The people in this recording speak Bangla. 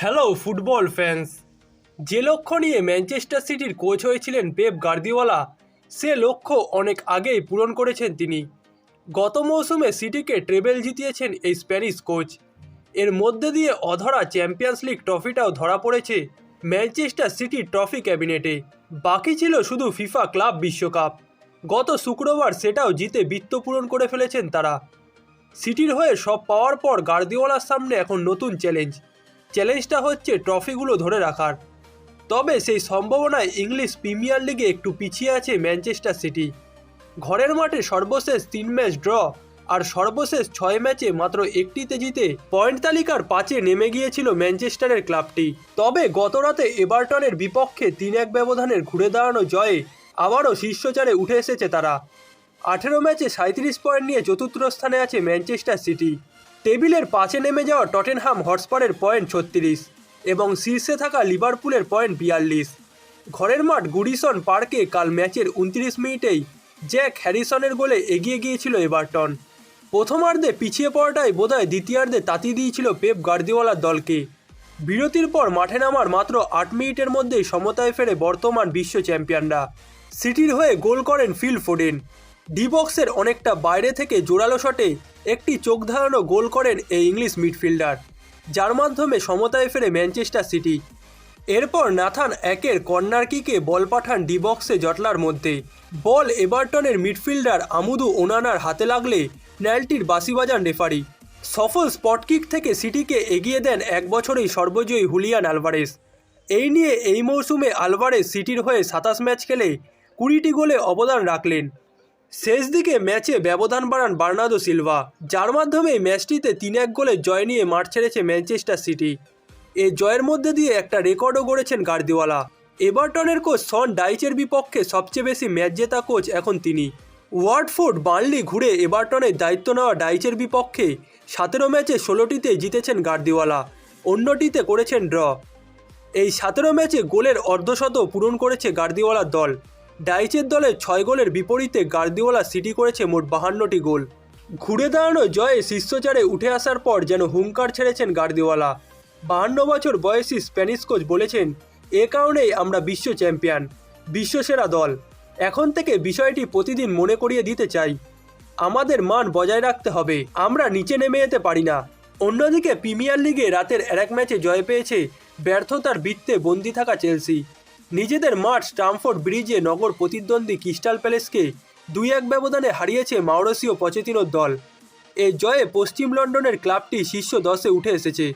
Hello football fans. যে লক্ষ্য নিয়ে ম্যানচেস্টার সিটির কোচ হয়েছিলেন পেপ গার্দিওয়ালা, সে লক্ষ্য অনেক আগেই পূরণ করেছেন তিনি। গত মৌসুমে সিটিকে ট্রেবেল জিতিয়েছেন এই স্প্যানিশ কোচ। এর মধ্যে দিয়ে অধরা চ্যাম্পিয়ন্স লিগ ট্রফিটাও ধরা পড়েছে ম্যানচেস্টার সিটির ট্রফি ক্যাবিনেটে। বাকি ছিল শুধু ফিফা ক্লাব বিশ্বকাপ। গত শুক্রবার সেটাও জিতে বৃত্ত পূরণ করে ফেলেছেন তারা। সিটির হয়ে সব পাওয়ার পর গার্দিওয়ালার সামনে এখন নতুন চ্যালেঞ্জ। চ্যালেঞ্জটা হচ্ছে ট্রফিগুলো ধরে রাখার। তবে সেই সম্ভাবনায় ইংলিশ প্রিমিয়ার লিগে একটু পিছিয়ে আছে ম্যানচেস্টার সিটি ঘরের মাঠে সর্বশেষ তিন ম্যাচ ড্র আর সর্বশেষ ছয় ম্যাচে মাত্র একটিতে জিতে পয়েন্ট তালিকার পাঁচে নেমে গিয়েছিল ম্যানচেস্টারের ক্লাবটি তবে গতরাতে এবারটনের বিপক্ষে তিন এক ব্যবধানের ঘুরে দাঁড়ানো জয়ে আবারও শীর্ষচারে উঠে এসেছে তারা। আঠেরো ম্যাচে সাঁত্রিশ পয়েন্ট নিয়ে চতুর্থ স্থানে আছে ম্যানচেস্টার সিটি টেবিলের পাঁচে নেমে যাওয়া টটেনহাম হটস্পারের পয়েন্ট ছত্রিশ এবং শীর্ষে থাকা লিভারপুলের পয়েন্ট বিয়াল্লিশ। ঘরের মাঠ গুডিসন পার্কে কাল ম্যাচের উনত্রিশ মিনিটেই জ্যাক হ্যারিসনের গোলে এগিয়ে গিয়েছিল এবারটন প্রথমার্ধে পিছিয়ে পড়াটাই বোধহয় দ্বিতীয়ার্ধে তাতি দিয়েছিল পেপ গার্দিওয়ালার দলকে। বিরতির পর মাঠে নামার মাত্র আট মিনিটের মধ্যেই সমতায় ফেরে বর্তমান বিশ্ব চ্যাম্পিয়নরা। সিটির হয়ে গোল করেন ফিল ফোডেন ডি বক্সের অনেকটা বাইরে থেকে জোরালো শটে একটি চোখ ধারানো গোল করেন এই ইংলিশ মিডফিল্ডার, যার মাধ্যমে সমতায় ফেরে ম্যানচেস্টার সিটি। এরপর নাথান একের কর্নার কিকে বল পাঠান ডি বক্সে জটলার মধ্যে। বল এবারটনের মিডফিল্ডার আমুদু ওনানার হাতে লাগলে ন্যালটির বাসি বাজান রেফারি। সফল স্পট কিক থেকে সিটিকে এগিয়ে দেন এক বছরেই সর্বজয়ী হুলিয়ান আলভারেস। এই নিয়ে এই মৌসুমে আলভারেস সিটির হয়ে সাতাশ ম্যাচ খেলে কুড়িটি গোলে অবদান রাখলেন। শেষ দিকে ম্যাচে ব্যবধান বাড়ান বার্নাদো সিলভা, যার মাধ্যমে ম্যাচটিতে তিন এক গোলে জয় নিয়ে মাঠ ছেড়েছে ম্যানচেস্টার সিটি। এই জয়ের মধ্যে দিয়ে একটা রেকর্ডও গড়েছেন গার্দিওয়ালা। এভারটনের কোচ সন ডাইচের বিপক্ষে সবচেয়ে বেশি ম্যাচ জেতা কোচ এখন তিনি। ওয়ার্ডফোর্ড, বার্নলি ঘুরে এভারটনের দায়িত্ব নেওয়া ডাইচের বিপক্ষে সতেরো ম্যাচে ষোলোটিতে জিতেছেন গার্দিওয়ালা, অন্যটিতে করেছেন ড্র। এই সতেরো ম্যাচে গোলের অর্ধশত পূরণ করেছে গার্দিওয়ালার দল। ডাইচের দলের ছয় গোলের বিপরীতে গার্দিওয়ালা সিটি করেছে মোট বাহান্নটি গোল। ঘুরে দাঁড়ানো জয়ে শীর্ষচারে উঠে আসার পর যেন হুঙ্কার ছেড়েছেন গার্দিওয়ালা বাহান্ন বছর বয়সী স্প্যানিশ কোচ বলেছেন, এ কারণেই আমরা বিশ্ব চ্যাম্পিয়ন, বিশ্বসেরা দল। এখন থেকে বিষয়টি প্রতিদিন মনে করিয়ে দিতে চাই। আমাদের মান বজায় রাখতে হবে, আমরা নিচে নেমে যেতে পারি না। অন্যদিকে প্রিমিয়ার লিগে রাতের এক ম্যাচে জয় পেয়েছে ব্যর্থতার বৃত্তে বন্দি থাকা চেলসি। নিজেদের মাঠ স্টামফোর্ড ব্রিজে নগর প্রতিদ্বন্দ্বী ক্রিস্টাল প্যালেসকে দুই এক ব্যবধানে হারিয়েছে মাওরসীয় পচেতিনোর দল। এই জয়ে পশ্চিম লন্ডনের ক্লাবটি শীর্ষ দশে উঠে এসেছে।